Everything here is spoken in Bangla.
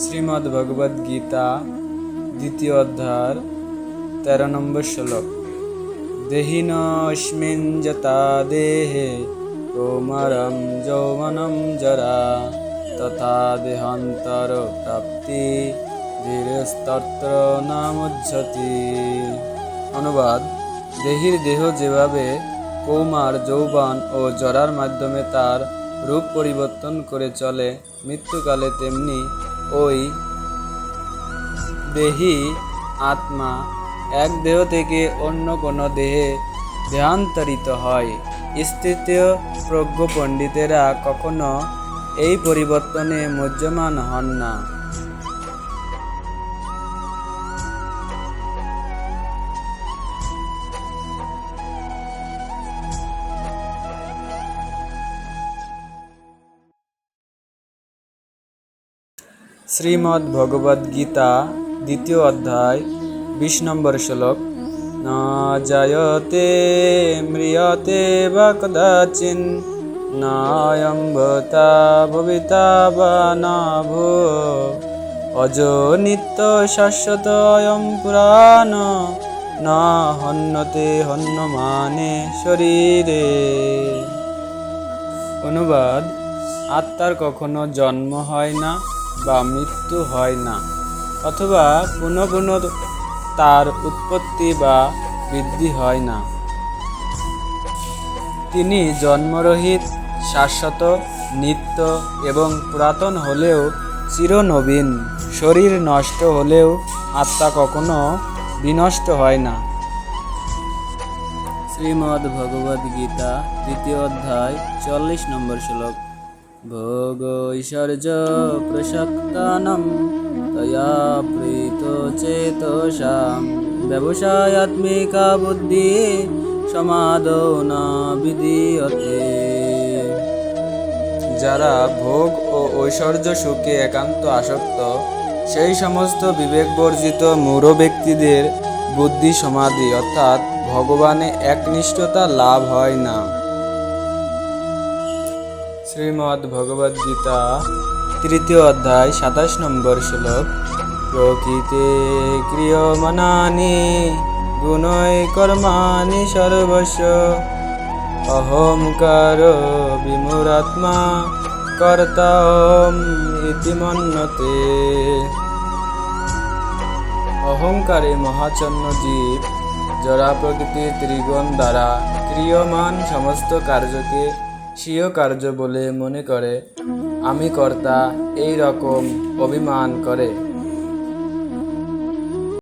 শ্রীমদ্ ভগবদ গীতা দ্বিতীয় অধ্যায়, তেরো নম্বর শ্লোক। দেহিনস্মিন দেহে, কৌমারম যৌবনম জরা, তথা দেহান্তর প্রাপ্তি ধীরস্তত্র নামুজ্জতি অনুবাদ, দেহির দেহ যেভাবে কৌমার, যৌবন ও জরার মাধ্যমে তার রূপ পরিবর্তন করে চলে, মৃত্যুকালে তেমনি ওই দেহি আত্মা এক দেহ থেকে অন্য কোনো দেহে দেহান্তরিত হয়। স্থিতীয় প্রজ্ঞ পণ্ডিতেরা কখনো এই পরিবর্তনে মজ্যমান হন না। শ্রীমদ্ ভগবদ গীতা দ্বিতীয় অধ্যায়, বিশ নম্বর শ্লোক। ন জায়তে ম্রিয়তে বা কদাচিন নায়ম ভূতা ভবিতা বা না ভূ অজ নিত্য শাশ্বত অয়ম পুরাণ, না হন্যতে হন্যমানে শরীরে। অনুবাদ, আত্মার কখনো জন্ম হয় না। বা মৃত্যু হয় না, অথবা পুনঃ পুনঃ তার উৎপত্তি বা বৃদ্ধি হয় না। তিনি জন্মরহিত, শাশ্বত, নিত্য এবং পুরাতন হলেও চিরনবীন। শরীর নষ্ট হলেও আত্মা কখনো বিনষ্ট হয় না। শ্রীমদ্ ভগবদ গীতা তৃতীয় অধ্যায়, চল্লিশ নম্বর শ্লোক। ভোগ ঐশ্বর্য প্রসক্তানম তয়া প্রীত চেতসাম ব্যবসায়াত্মিকা বুদ্ধি সমাদো না বিধীয়তে। যারা ভোগ ও ঐশ্বর্য সুখে একান্ত আসক্ত, সেই সমস্ত বিবেক বর্জিত মূঢ় ব্যক্তিদের বুদ্ধি সমাধি অর্থাৎ ভগবানে একনিষ্ঠতা লাভ হয় না। শ্রীমদ্ ভগবদ গীতা তৃতীয় অধ্যায়, সাতাশ নম্বর শ্লোক। প্রকৃতে ক্রিয়মানানি, গুণই কর্মাণি সর্বস্ব। অহংকার বিমূরাত্মা কর্তাম ইতি মন্যতে অহংকারে মহাচন্ন জীব জরা প্রকৃতির ত্রিগুণ দ্বারা ক্রিয়মান সমস্ত কার্যকে স্বীয় কার্য বলে মনে করে। আমি কর্তা এই রকম অভিমান করে।